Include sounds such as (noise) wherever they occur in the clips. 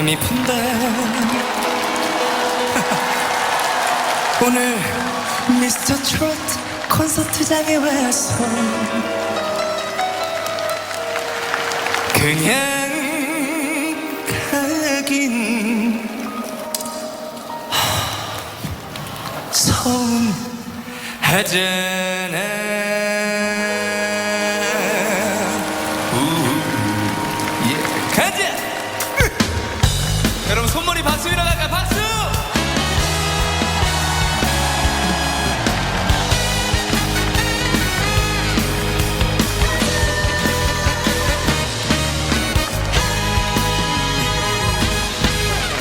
바람이 분다. (laughs) 오늘 미스터 트롯 콘서트장에 와서 그냥 가긴 (sighs) 서운하잖아. 여러분 손머리 박수 일어날까요? 박수!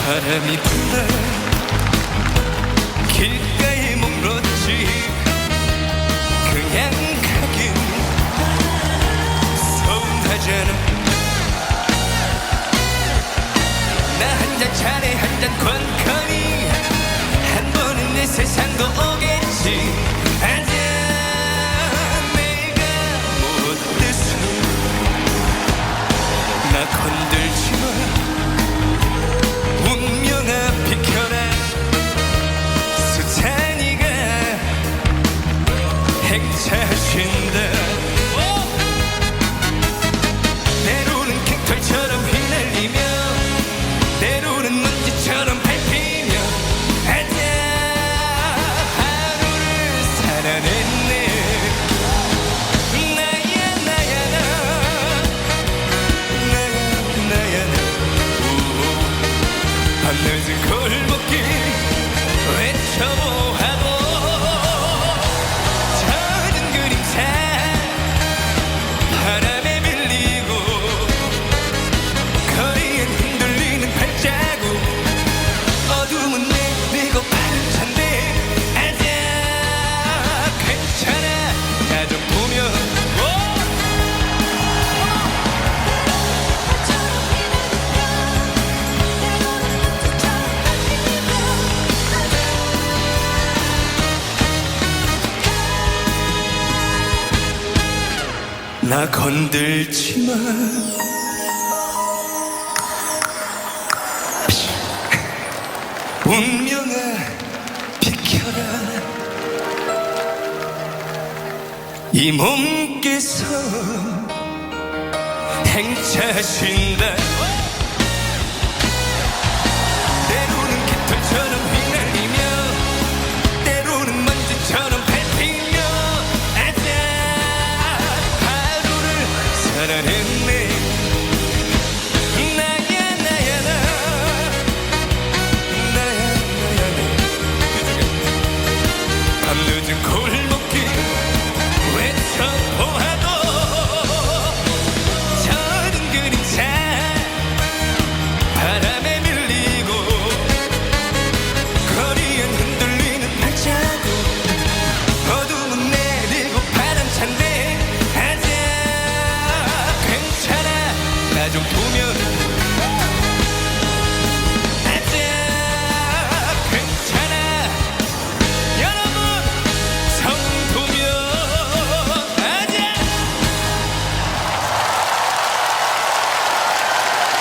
바람이 불어 건들지 나 건들지만 운명아, 비켜라. 이 몸께서 행차신다.